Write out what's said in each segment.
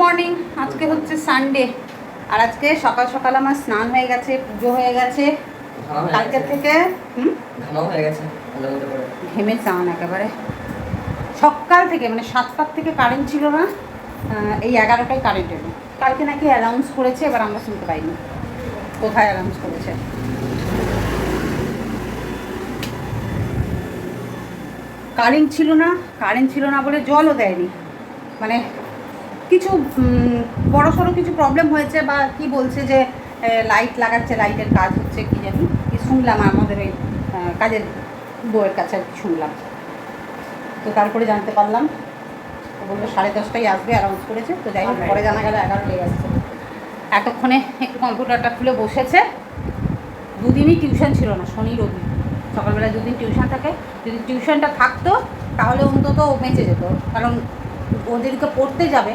Morning আজকে হচ্ছে Sunday আর আজকে সকাল সকাল আমার স্নান হয়ে গেছে পুজো হয়ে গেছে। কালকে থেকে হয়ে। ঘেমে চান একেবারে। সকাল থেকে মানে সাতটার থেকে কারেন্ট ছিল না এই এগারোটায় কারেন্ট এলো। কালকে নাকি অ্যানাউন্স করেছে এবার আমরা শুনতে পাইনি। কোথায় অ্যানাউন্স করেছে? কারেন্ট ছিল না কারেন্ট ছিল না বলে জলও দেয়নি। মানে কিছু বড় সড়ো কিছু প্রবলেম হয়েছে বা কি বলছে যে লাইট লাগাচ্ছে লাইটের কাজ হচ্ছে কি জানি? কি শুনলাম আমাদের ওই কাজের বউয়ের কাছে আর কি শুনলাম। তো তারপরে জানতে পারলাম। বলল সাড়ে দশটায় আসবে অ্যানাউন্স করেছে। তো যাই হোক পরে জানা গেল এগারোটায় আসছে এতক্ষণে একটু কম্পিউটারটা খুলে বসেছে। দুদিনই টিউশন ছিল না শনি রবি। সকালবেলা দুদিন টিউশন থাকে যদি টিউশনটা থাকতো তাহলে অন্তত ও বেঁচে যেত। কারণ ওদেরকে পড়তে যাবে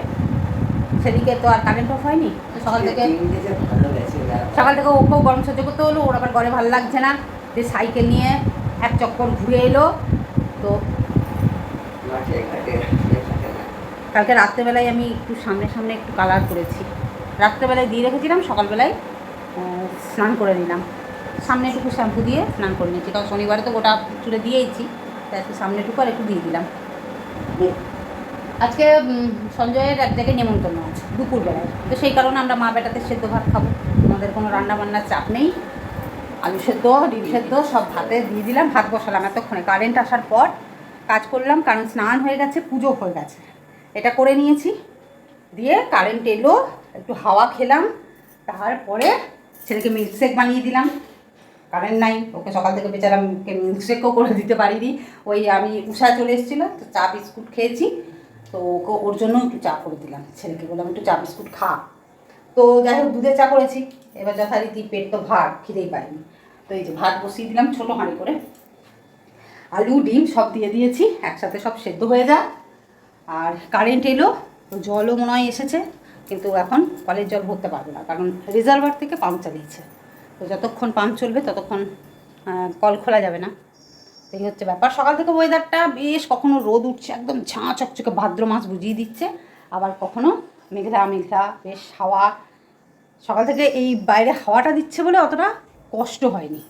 সেদিকে তো আর কারেন্ট অফ হয়নি সকাল থেকে। সকাল থেকে ওকেও গরম সহ্য করতে হলো ওর আবার ঘরে ভালো লাগছে না যে সাইকেল নিয়ে এক চক্কর ঘুরে এলো তো। কালকে রাত্রেবেলায় আমি একটু সামনে সামনে একটু কালার করেছি রাত্রেবেলায় দিয়ে রেখেছিলাম সকালবেলায় স্নান করে নিলাম সামনে একটু শ্যাম্পু দিয়ে স্নান করে নিয়েছি কারণ শনিবারে তো গোটা চুলে দিয়েইছি তাই একটু সামনেটুকু আর একটু দিয়ে দিলাম আজকে সঞ্জয়ের এক জায়গায় নেমন্তন্ন আছে, দুপুরবেলায়। তো সেই কারণে আমরা মা বেটাতে সেদ্ধ ভাত খাব। আমাদের কোনো রান্না বান্নার চাপ নেই। আলু সেদ্ধ, ডিম সেদ্ধ, সব ভাতে দিয়ে দিলাম, ভাত বসালাম এতক্ষণে। কারেন্ট আসার পর কাজ করলাম, কারণ স্নান হয়ে গেছে, পুজো হয়ে গেছে। এটা করে নিয়েছি। দিয়ে কারেন্ট এলো, একটু হাওয়া খেলাম। তারপরে ছেলেকে মিল্কশেক বানিয়ে দিলাম। কারেন্ট নাই, ওকে সকাল থেকে বেচারা মিল্কশেকও করে দিতে পারিনি। ওই আমি উষা চলে এসেছিল, তো চা বিস্কুট খেয়েছি। তো ওকে ওর জন্য একটু চা করে দিলাম। ছেলেকে বললাম, একটু চা বিস্কুট খা। তো যাই হোক দুধে চা করেছি। এবার যথারীতি পেট তো ভাত খিদেই পাইনি। তো এই যে ভাত বসিয়ে দিলাম, ছোটো হাঁড়ি করে। আলু, ডিম সব দিয়ে দিয়েছি, একসাথে সব সেদ্ধ হয়ে যায় আর কারেন্ট এলো জলও মনে হয় এসেছে, কিন্তু এখন কলের জল ভরতে পারব না, কারণ রিজার্ভার থেকে পাম্প চালিয়েছে। তো যতক্ষণ পাম্প চলবে, ততক্ষণ কল খোলা যাবে না। এই হচ্ছে ব্যাপার। সকাল থেকে ওয়েদারটা বেশ কখনো রোদ উঠছে, একদম ঝাঁ চকচকে ভাদ্র মাস বুঝিয়ে দিচ্ছে। আবার কখনো মেঘলা মেঘলা, বেশ হাওয়া। সকাল থেকে এই বাইরে হাওয়াটা দিচ্ছে বলে অতটা কষ্ট হয়নি।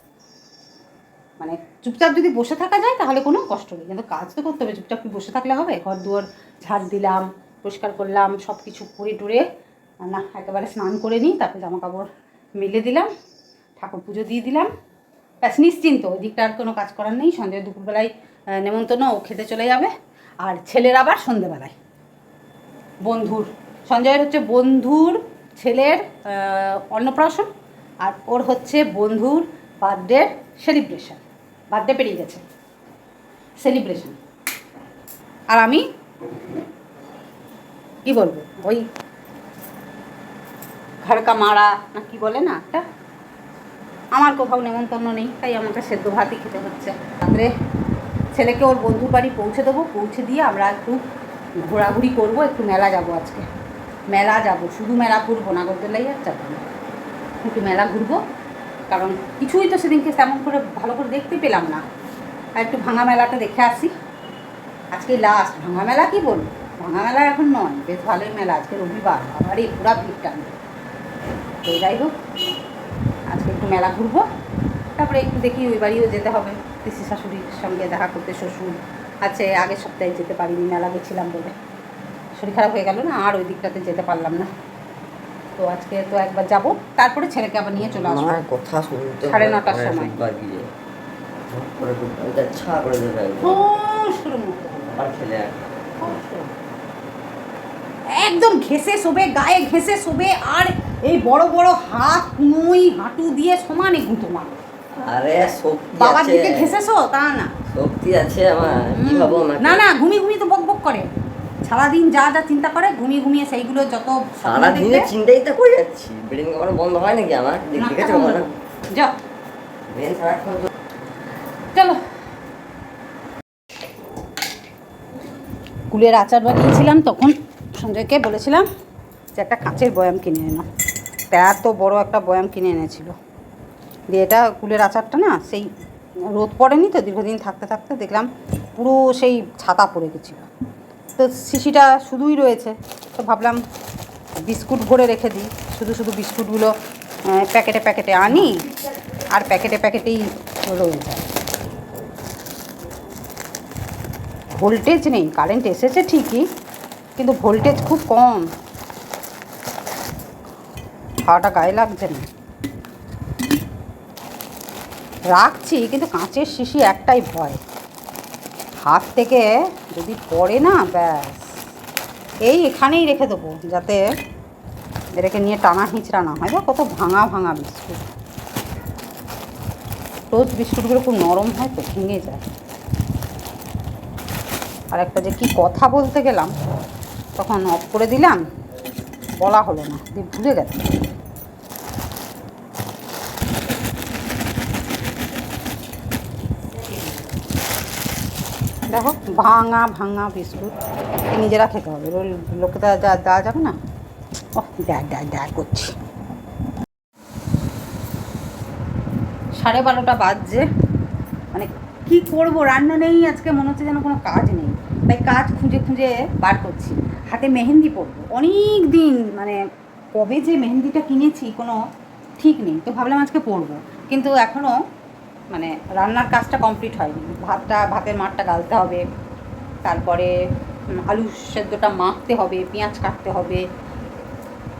মানে চুপচাপ যদি বসে থাকা যায় তাহলে কোনো কষ্ট নেই। কিন্তু কাজ তো করতে হবে, চুপচাপ কি বসে থাকলে হবে? ঘর দুয়ার ঝাড় দিলাম, পরিষ্কার করলাম সব কিছু করে টুরে, না, একেবারে স্নান করে নিই, তারপরে জামা কাপড় মেলে দিলাম, ঠাকুর পুজো দিয়ে দিলাম। ব্যাস, নিশ্চিন্ত, ওই দিকটা আর কোনো কাজ করার নেই। সন্ধ্যে দুপুরবেলায় নেমন্তন্ন, ও খেতে চলে যাবে। আর ছেলের আবার সন্ধেবেলায় বন্ধুর, সঞ্জয়ের হচ্ছে বন্ধুর ছেলের অন্নপ্রাশন, আর ওর হচ্ছে বন্ধুর বার্থডে সেলিব্রেশন বার্থডে পেরিয়ে গেছে। সেলিব্রেশন আর আমি, কি বলব, ওই ঘরকা মারা, না কি বলে না একটা? আমার কোথাও নেমন্তন্ন নেই, তাই আমাকে সেদ্ধ ভাতই খেতে হচ্ছে। তারপরে ছেলেকে ওর বন্ধুর বাড়ি পৌঁছে দেবো, পৌঁছে দিয়ে আমরা একটু ঘোরাঘুরি করব, একটু মেলা যাব আজকে। মেলা যাব, শুধু মেলা ঘুরবো না গরদোলাই আর যাব না একটু মেলা ঘুরবো, কারণ কিছুই তো সেদিনকে তেমন করে ভালো করে দেখতে পেলাম না। আর একটু ভাঙা মেলাটা দেখে আসি। আজকে লাস্ট ভাঙা মেলা কি বলব? ভাঙা মেলা এখন নয়, বেশ ভালোই মেলা, আজকে রবিবার আবার এই পুরা ভিড় টানবে তো যাই হোক একটু মেলা ঘুরবো। তারপরে একটু দেখি ওই বাড়িও যেতে হবে। পিসি শাশুড়ির সঙ্গে দেখা করতে শ্বশুর আছে আগের সপ্তাহে যেতে পারিনি মেলা গেছিলাম বলে। শরীর খারাপ হয়ে গেল না আর ওই দিকটাতে যেতে পারলাম না। তো আজকে তো একবার যাব তারপরে ছেলেকে আবার নিয়ে চলে আসব। কথা শুনতে সাড়ে নটার সময়। একদম। ঘেসে শোবে গায়ে ঘেসে শোবে আর এই বড় বড় হাত কুমুই হাঁটু দিয়ে সমানে গুঁতো মার। আরে শক্তি বাবার দিকে ঘেসেছো তা না। শক্তি আছে আমার কি ভাবো না না ঘুমিয়ে ঘুমিয়ে তো বক বক করে। সারাদিন যা যা চিন্তা করে ঘুমিয়ে ঘুমিয়ে সেইগুলো যত সারাদিনে চিন্তাই তো করে যাচ্ছি। ব্রেন কখনো বন্ধ হয় নাকি আমার? দেখ- দেখেছ বন্ধ। যাও। ব্রেন সারাক্ষণ তো- চলো। কুলের আচার বানিয়েছিলাম তখন সঞ্জয়কে বলেছিলাম যে একটা কাঁচের বয়াম কিনে এনো। তা এত বড় একটা বয়াম কিনে এনেছিল। দিয়ে এটা কুলের আচারটা না সেই রোদ পড়েনি তো, দীর্ঘদিন থাকতে থাকতে দেখলাম পুরো সেই ছাতা পড়ে গেছিল। তো শিশিটা শুধুই রয়েছে, তো ভাবলাম বিস্কুট ভরে রেখে দিই। শুধু শুধু বিস্কুটগুলো প্যাকেটে প্যাকেটে আনি আর প্যাকেটে প্যাকেটেই রয়ে যায়। ভোল্টেজ নেই, কারেন্ট এসেছে ঠিকই, কিন্তু ভোল্টেজ খুব কম। হাওয়াটা গায়ে লাগছে না। রাখছি, কিন্তু কাঁচের শিশি একটাই ভয়। হাত থেকে যদি পড়ে না, ব্যাস। এই এখানেই রেখে দেবো, যাতে এটাকে নিয়ে টানা হিঁচড়া না হয়। বা কত ভাঙা ভাঙা বিস্কুট। টোস্ট বিস্কুটগুলো খুব নরম হয় তো, ভেঙে যায়। আর একটা যে কি কথা বলতে গেলাম, তখন অফ করে দিলাম, বলা হলো না। দিয়ে ভুলে গেছে দেখো, ভাঙা ভাঙা বিস্কুট। নিজেরা খেতে হবে। লোকে তো দেওয়া যাবে না? ও দেখ দেখ দেখ, করছি। সাড়ে বারোটা বাজছে। মানে কি করব? রান্না নেই আজকে। মনে হচ্ছে যেন কোনো কাজ নেই। তাই কাজ খুঁজে খুঁজে বার করছি। হাতে মেহেন্দি পরবো। অনেক দিন মানে কবে যে মেহেন্দিটা কিনেছি কোনো ঠিক নেই। তো ভাবলাম আজকে পরবো। কিন্তু এখনও মানে রান্নার কাজটা কমপ্লিট হয়নি। ভাতটা, ভাতের মাঠটা গালতে হবে, তারপরে আলু সেদ্ধটা মাখতে হবে, পেঁয়াজ কাটতে হবে,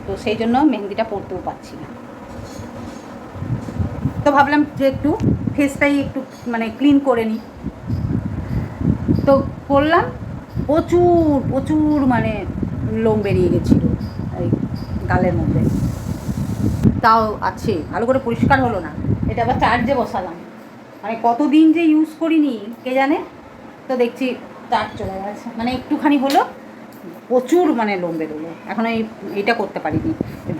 তো সেই জন্য মেহেন্দিটা পরতেও পারছি না। তো ভাবলাম যে একটু ফেসটাই একটু মানে ক্লিন করে নিই। তো করলাম, প্রচুর প্রচুর মানে লোম বেরিয়ে গেছিল এই গালের মধ্যে। তাও আছে, ভালো করে পরিষ্কার হলো না। এটা আবার চার্জে বসালাম। মানে কতদিন যে ইউজ করিনি, কে জানে? তো দেখছি চার্জ চলে গেছে। মানে একটুখানি হলো প্রচুর মানে লোম বেরোলো। এখন এই এটা করতে পারিনি।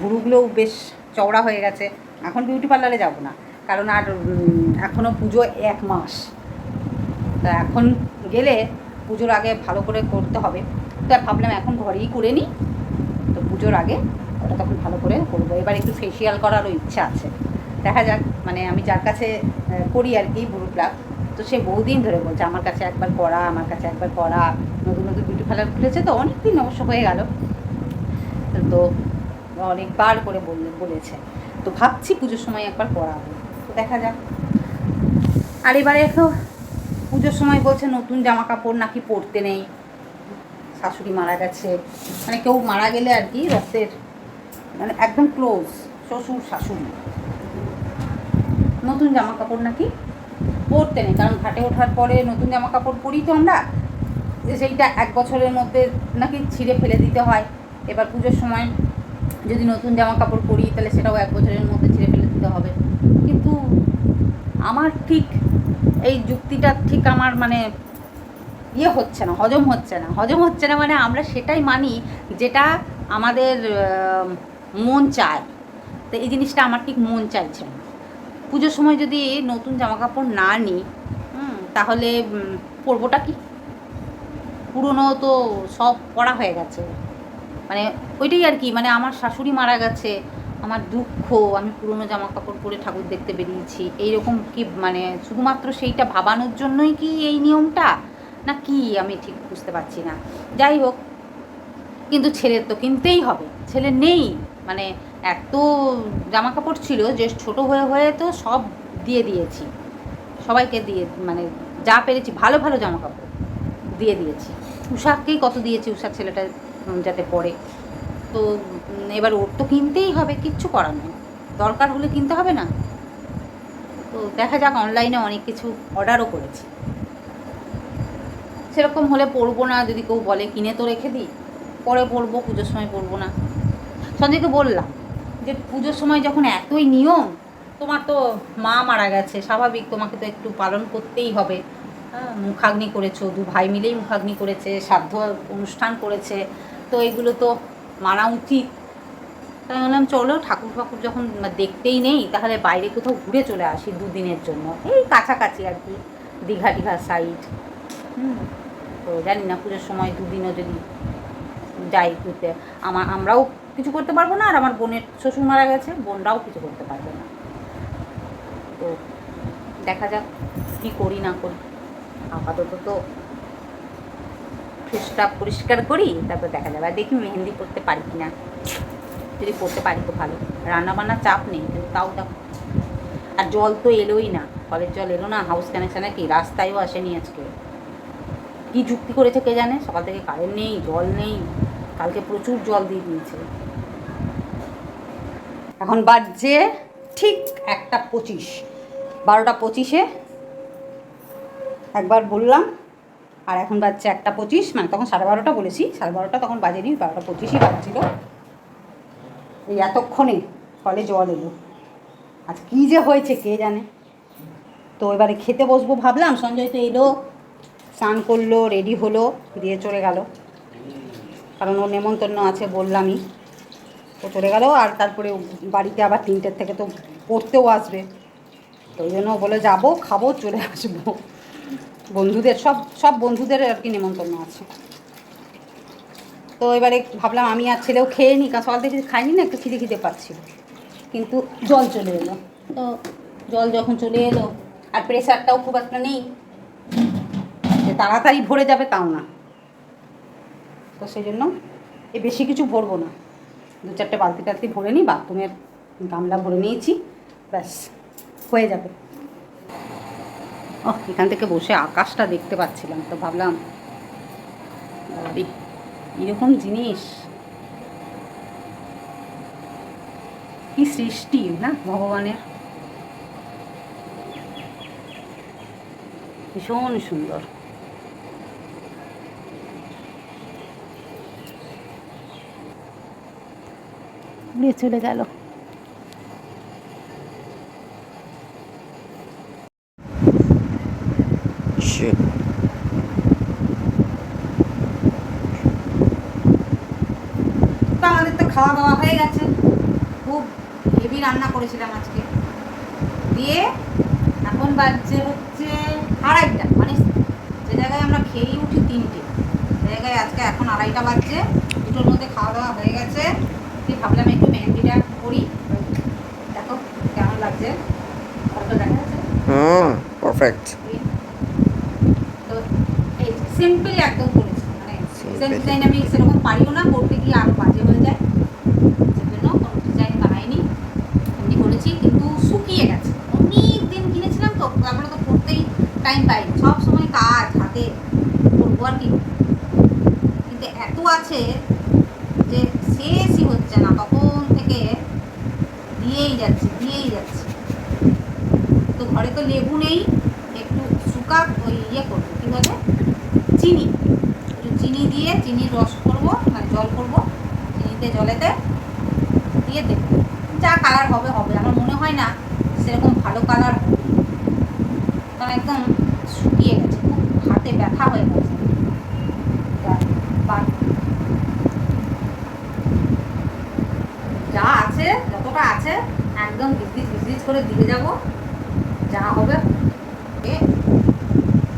ভুরুগুলোও বেশ চওড়া হয়ে গেছে। এখন বিউটি পার্লারে যাব না। কারণ আর এখনও পুজো এক মাস। তা এখন গেলে পুজোর আগে ভালো করে করতে হবে। তো ভাবলাম এখন ঘরেই করে নিই। তো পুজোর আগে ওটা তখন ভালো করে করব। এবার একটু ফেসিয়াল করারও ইচ্ছা আছে। দেখা যাক মানে আমি যার কাছে করি আর কি বুড়ো ক্লাব তো সে বহুদিন ধরে বলছে, আমার কাছে একবার করা, আমার কাছে একবার করা। নতুন নতুন বিউটি পার্লার খুলেছে তো অনেক দিন অবশ্য হয়ে গেল। তো অনেকবার করে বলেছে। তো ভাবছি পুজোর সময় একবার করাবো। তো দেখা যাক। আর এবারে পুজোর সময় বলছে, নতুন জামা কাপড় নাকি পরতে নেই। শাশুড়ি মারা গেছে। মানে কেউ মারা গেলে আর কি রক্তের মানে একদম ক্লোজ শ্বশুর, শাশুড়ি। নতুন জামা কাপড় নাকি পরতে নেই, কারণ ঘাটে ওঠার পরে নতুন জামা কাপড় পরি তো আমরা সেইটা এক বছরের মধ্যে নাকি ছিঁড়ে ফেলে দিতে হয়। এবার পুজোর সময় যদি নতুন জামা কাপড় পরি, তাহলে সেটাও এক বছরের মধ্যে ছিঁড়ে ফেলে দিতে হবে। কিন্তু আমার ঠিক এই যুক্তিটা ঠিক আমার মানে ইয়ে হচ্ছে না, হজম হচ্ছে না। হজম হচ্ছে না মানে আমরা সেটাই মানি যেটা আমাদের মন চায়। তো এই জিনিসটা আমার ঠিক মন চাইছে না। পুজোর সময় যদি নতুন জামা কাপড় না নিই তাহলে পরবোটা কি? পুরনো তো সব পড়া হয়ে গেছে। মানে ওইটাই আর কি মানে আমার শাশুড়ি মারা গেছে, আমার দুঃখ, আমি পুরনো জামা কাপড় পরে ঠাকুর দেখতে বেরিয়েছি। এইরকম কি মানে শুধুমাত্র সেইটা ভাবানোর জন্যই কি এই নিয়মটা? না কি আমি ঠিক বুঝতে পারছি না। যাই হোক, কিন্তু ছেলের তো কিনতেই হবে। ছেলে নেই মানে এত জামা কাপড় ছিল যে ছোট হয়ে হয়ে তো সব দিয়ে দিয়েছি। সবাইকে দিয়ে মানে যা পেরেছি, ভালো ভালো জামা কাপড় দিয়ে দিয়েছি। উষাকেই কত দিয়েছি, উষার ছেলেটা যাতে পরে তো এবার ওর তো কিনতেই হবে, কিচ্ছু করার নেই। দরকার হলে কিনতে হবে না? তো দেখা যাক অনলাইনে অনেক কিছু অর্ডারও করেছি। সেরকম হলে পরবো না, যদি কেউ বলে কিনে তো রেখে দিই। পরে পরবো, পুজোর সময় পরবো না। সঞ্জয়কে বললাম যে পুজোর সময় যখন এতই নিয়ম, তোমার তো মা মারা গেছে, স্বাভাবিক তোমাকে তো একটু পালন করতেই হবে। হ্যাঁ মুখাগ্নি করেছ, দু ভাই মিলেই মুখাগ্নি করেছে শ্রাদ্ধ অনুষ্ঠান করেছে, তো এগুলো তো মারা উচিত। তাই বললাম, চলো ঠাকুর ফাকুর যখন দেখতেই নেই, তাহলে বাইরে কোথাও ঘুরে চলে আসি দুদিনের জন্য। এই কাছাকাছি আর কি, দীঘা দীঘা সাইড হুম, তো জানি না পুজোর সময় দুদিনও যদি যাই ঘুরতে। আমার আমরাও কিছু করতে পারব না, আর আমার বোনের শ্বশুর মারা গেছে, বোনরাও কিছু করতে পারবে না। তো দেখা যাক কী করি, না করি। আপাতত তো ফেসটা পরিষ্কার করি, তারপর দেখা যাবে। আর দেখি মেহেন্দি করতে পারি কি না। যদি করতে পারি তো ভালো। রান্না বান্নার চাপ নেই, কিন্তু তাও দেখো। আর জল তো এলোই না, কলের জল এলো না হাউস কানেকশানে কি? রাস্তায়ও আসেনি আজকে। কি যুক্তি করেছে কে জানে? সকাল থেকে কারেন্ট নেই, জল নেই। কালকে প্রচুর জল দিয়ে দিয়েছে। এখন বাজছে ঠিক একটা পঁচিশ। বারোটা পঁচিশে একবার বললাম, আর এখন বাজছে একটা পঁচিশ মানে তখন সাড়ে বারোটা বলেছি, সাড়ে বারোটা তখন বাজেনি, বারোটা পঁচিশই বাজছিল। এই এতক্ষণে কলে জল এলো। আজ কী যে হয়েছে কে জানে? তো এবারে খেতে বসবো ভাবলাম, সঞ্জয় তো এলো, স্নান করল রেডি হলো, দিয়ে চলে গেল। কারণ ওর নেমন্তন্ন আছে বললামই। তো চলে গেল, আর তারপরে বাড়িতে আবার তিনটের থেকে তো পড়তেও আসবে। তো ওই জন্য বলে, যাব, খাব, চলে আসব। বন্ধুদের, সব সব বন্ধুদের আর কি নেমন্তন্ন আছে। তো এবারে ভাবলাম, আমি আর ছেলেও খেয়ে নিই কারণ সকাল থেকে খাইনি না, একটু খিদে খিদে পাচ্ছি। কিন্তু জল চলে এলো। তো জল যখন চলে এলো, আর প্রেশারটাও খুব একটা নেই তাড়াতাড়ি ভরে যাবে তাও না। তো সেই জন্য এ বেশি কিছু ভরবো না। দু চারটে বালতি টালতি ভরে নিই বাথরুমের গামলা ভরে নিয়েছি, ব্যাস, হয়ে যাবে। ও এখান থেকে বসে আকাশটা দেখতে পাচ্ছিলাম, তো ভাবলাম এরকম জিনিস। কি সৃষ্টি, না, ভগবানের। ভীষণ সুন্দর। উড়ে চলে গেল। আমাদের তো খাওয়া দাওয়া হয়ে গেছে। খুব হেভি রান্না করেছিলাম আজকে। দিয়ে এখন বাজছে হচ্ছে আড়াইটা। মানে যে জায়গায় আমরা খেয়েই উঠি তিনটে। সে জায়গায় আজকে এখন আড়াইটা বাজছে। দুটোর মধ্যে খাওয়া দাওয়া হয়ে গেছে। দিয়ে ভাবলাম একটু মেহেন্দিটা করি। দেখো কেমন লাগছে। ফটো দেখা যাচ্ছে। perfect. তো এই সিম্পল একদম করেছি। মানে Simple. ডিজাইন আমি সেরকম পারিও না করতে গিয়ে আরও বাজে হয়ে যায়। সেজন্য কোনো ডিজাইন বানাইনি। এমনি করেছি কিন্তু শুকিয়ে গেছে। অনেক দিন কিনেছিলাম তো তারপরে তো করতেই টাইম পাই সব সময় কাজ হাতে করব আর কি। কিন্তু এত আছে শেষই হচ্ছে না তখন থেকে? দিয়েই যাচ্ছে দিয়েই যাচ্ছে। তো ঘরে তো লেবু নেই, একটু শুকা ওই ইয়ে করব, কী বলে? চিনি। একটু চিনি দিয়ে, চিনির রস করব মানে জল করব, চিনিতে জলেতে দিয়ে দেবো। যা কালার হবে হবে। আমার মনে হয় না সেরকম ভালো কালার হবে। একদম শুকিয়ে গেছে, খুব হাতে ব্যথা হয়ে গেছে যা বা- যা আছে যতটা আছে একদম বিজলিজ বিজলিজ করে দিয়ে যাব। যা হবে এ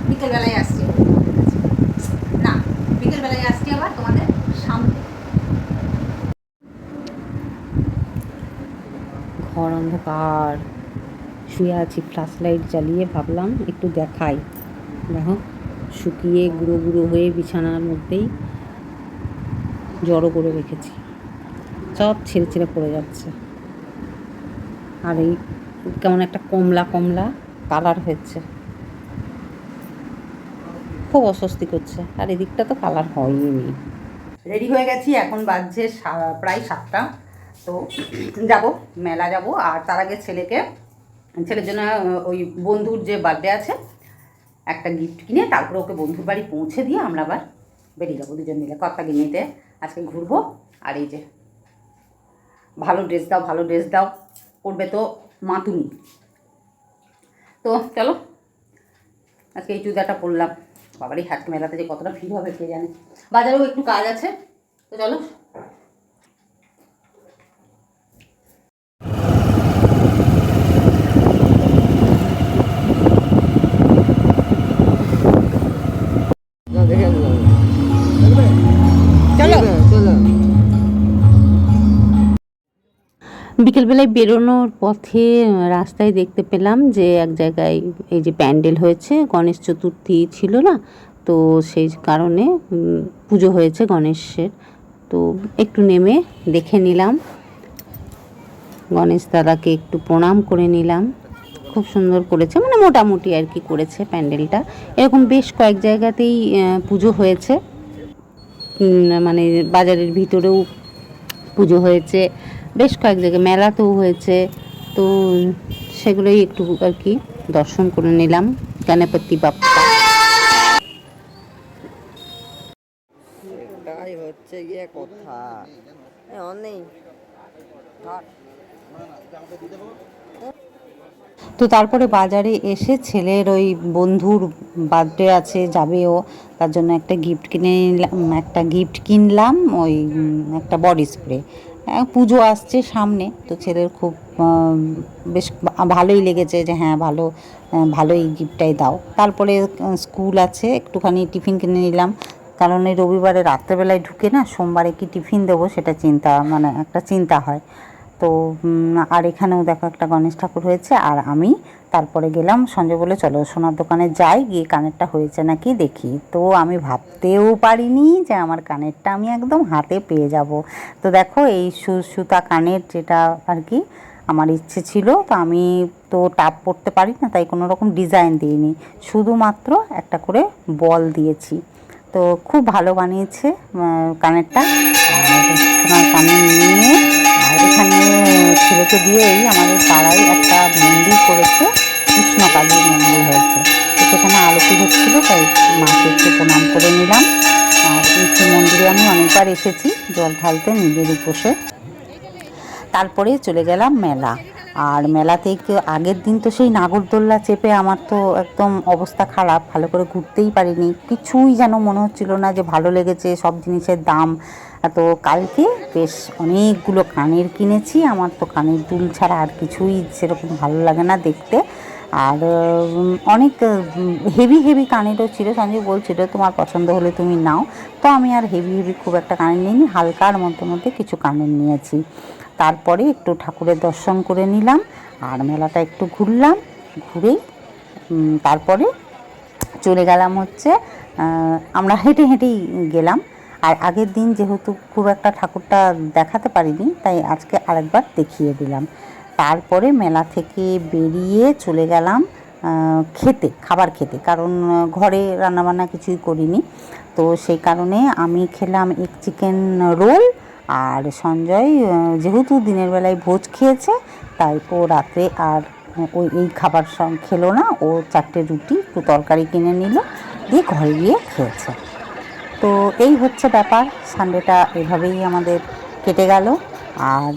বিকেলবেলায় আসছি। না, বিকেলবেলায় আসছি আবার তোমাদের সামনে। ঘর অন্ধকার। শুয়ে আছি ফ্ল্যাশ লাইট জ্বালিয়ে ভাবলাম একটু দেখাই। দেখো, শুকিয়ে গুঁড়ো গুঁড়ো হয়ে বিছানার মধ্যেই জড়ো করে রেখেছি। সব ছেড়ে ছেড়ে পড়ে যাচ্ছে। আর এই কেমন একটা কমলা কমলা কালার হয়েছে। খুব অস্বস্তি করছে। আর এদিকটা তো কালার হয়নি রেডি হয়ে গেছি, এখন বাজছে প্রায় সাতটা। তো যাব, মেলা যাব। আর তার আগে ছেলেকে, ছেলের জন্য ওই বন্ধুর যে বার্থডে আছে, একটা গিফট কিনে তারপরে ওকে বন্ধুর বাড়ি পৌঁছে দিয়ে আমরা আবার বেরিয়ে যাব দুজন মিলে কথা গিনিতে। আজকে ঘুরবো। আর এই যে, ভালো ড্রেস দাও, ভালো ড্রেস দাও। করবে তো মাতুনি। তো চলো, আজকে এই চুদাটা পরলাম। বাবারই হাট মেলাতে যে কতটা ভিড় হবে কে জানে। বাজারেও একটু কাজ আছে, তো চলো। বিকেলবেলায় বেরোনোর পথে রাস্তায় দেখতে পেলাম যে এক জায়গায় এই যে প্যান্ডেল হয়েছে, গণেশ চতুর্থী ছিল না? তো সেই কারণে পুজো হয়েছে গণেশের। তো একটু নেমে দেখে নিলাম। গণেশ দাদাকে একটু প্রণাম করে নিলাম। খুব সুন্দর করেছে মানে মোটামুটি আর কি করেছে প্যান্ডেলটা। এরকম বেশ কয়েক জায়গাতেই পুজো হয়েছে। মানে বাজারের ভিতরেও পুজো হয়েছে। বেশ কয়েক জায়গায় মেলাতেও হয়েছে। তো সেগুলোই একটু আর কি দর্শন করে নিলাম। গণপতি বাপ্পা। এটাই হচ্ছে গিয়ে কথা। তো তারপরে বাজারে এসে ছেলের ওই বন্ধুর বার্থডে আছে যাবেও। তার জন্য একটা গিফট কিনে নিলাম একটা গিফট কিনলাম ওই একটা বডি স্প্রে পুজো আসছে সামনে, তো ছেলের খুব বেশ ভালোই লেগেছে যে হ্যাঁ ভালো ভালোই গিফটটাই দাও। তারপরে স্কুল আছে, একটুখানি টিফিন কিনে নিলাম। কারণ এই রবিবারে রাত্রেবেলায় ঢুকে না, সোমবারে কি টিফিন দেবো সেটা চিন্তা মানে একটা চিন্তা হয়। তো আর এখানেও দেখো একটা গণেশ ঠাকুর হয়েছে, আর আমি তারপরে গেলাম সঞ্জয় বলে, চলো সোনার দোকানে যাই, গিয়ে কানেরটা হয়েছে নাকি দেখি। তো আমি ভাবতেও পারিনি যে আমার কানেরটা আমি একদম হাতে পেয়ে যাব। তো দেখো এই সুতা কানের যেটা আর কি আমার ইচ্ছে ছিল, তো আমি তো টাপ পড়তে পারি না, তাই কোনো রকম ডিজাইন দিইনি। শুধুমাত্র একটা করে বল দিয়েছি। তো খুব ভালো বানিয়েছে কানেরটা। কানের নিয়ে আর এখানে ছেলেকে দিয়েই আমাদের পাড়ায় একটা মন্দির করেছে কৃষ্ণকালীর মন্দির হয়েছে। সেখানে আরতি হচ্ছিল, তাই মাকে একটু প্রণাম করে নিলাম। আর এই মন্দিরে আমি অনেকবার এসেছি, জল ঢালতে নিজের উপসে। তারপরে চলে গেলাম মেলা। আর মেলা থেকে আগের দিন তো সেই নাগরদোল্লা চেপে আমার তো একদম অবস্থা খারাপ, ভালো করে ঘুরতেই পারিনি। কিছুই যেন মনে হচ্ছিল না যে ভালো লেগেছে, সব জিনিসের দাম। তো কালকে বেশ অনেকগুলো কানের কিনেছি, আমার তো কানের দুল ছাড়া আর কিছুই সেরকম ভালো লাগে না দেখতে। আর অনেক হেভি হেভি কানেরও ছিল। সঞ্জয় বলছিল, তোমার পছন্দ হলে তুমি নাও। তো আমি আর হেভি হেভি খুব একটা কানের নিইনি, হালকার মধ্যে মধ্যে কিছু কানের নিয়েছি। তারপরে একটু ঠাকুরের দর্শন করে নিলাম, আর মেলাটা একটু ঘুরলাম ঘুরেই তারপরে চলে গেলাম হচ্ছে আমরা হেঁটে হেঁটেই গেলাম। আর আগের দিন যেহেতু খুব একটা ঠাকুরটা দেখাতে পারিনি, তাই আজকে আরেকবার দেখিয়ে দিলাম। তারপরে মেলা থেকে বেরিয়ে চলে গেলাম খেতে, খাবার খেতে, কারণ ঘরে রান্নাবান্না কিছুই করিনি। তো সেই কারণে আমি খেলাম এক চিকেন রোল আর সঞ্জয় যেহেতু দিনের বেলায় ভোজ খেয়েছে, তাই ও রাতে আর ওই, এই খাবার খেলো না। ও চারটে রুটি, একটু তরকারি কিনে নিল, দিয়ে ঘরে গিয়ে খেয়েছে। তো এই হচ্ছে ব্যাপার। সানডেটা এভাবেই আমাদের কেটে গেল। আর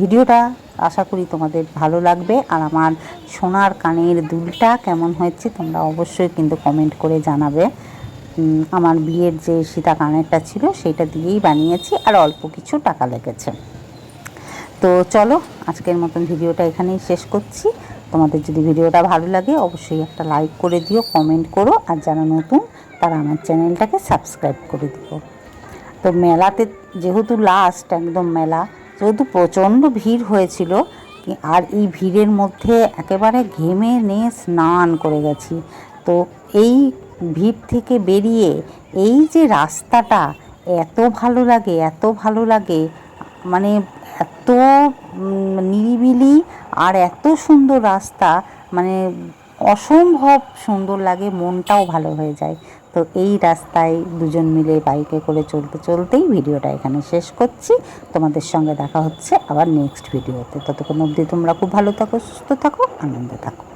ভিডিওটা আশা করি তোমাদের ভালো লাগবে। আর আমার সোনার কানের দুলটা কেমন হয়েছে তোমরা অবশ্যই কিন্তু কমেন্ট করে জানাবে। আমার বিয়ের যে সীতা কানেরটা ছিল, সেটা দিয়েই বানিয়েছি আর অল্প কিছু টাকা লেগেছে। তো চলো, আজকের মতন ভিডিওটা এখানেই শেষ করছি। তোমাদের যদি ভিডিওটা ভালো লাগে, অবশ্যই একটা লাইক করে দিও কমেন্ট করো, আর যারা নতুন, তারা আমার চ্যানেলটাকে সাবস্ক্রাইব করে দিও। তো মেলাতে যেহেতু লাস্ট একদম মেলা, যেহেতু প্রচণ্ড ভিড় হয়েছিল, আর এই ভিড়ের মধ্যে একেবারে ঘেমে নিয়ে স্নান করে গেছি। তো এই ভিড় থেকে বেরিয়ে এই যে রাস্তাটা এত ভালো লাগে, এত ভালো লাগে মানে এত নিরিবিলি আর এত সুন্দর রাস্তা মানে অসম্ভব সুন্দর লাগে, মনটাও ভালো হয়ে যায়। তো এই রাস্তায় দুজন মিলে বাইকে করে চলতে চলতেই ভিডিওটা এখানে শেষ করছি। তোমাদের সঙ্গে দেখা হচ্ছে আবার নেক্সট ভিডিওতে ততক্ষণ অবধি তোমরা খুব ভালো থাকো, সুস্থ থাকো, আনন্দে থাকো।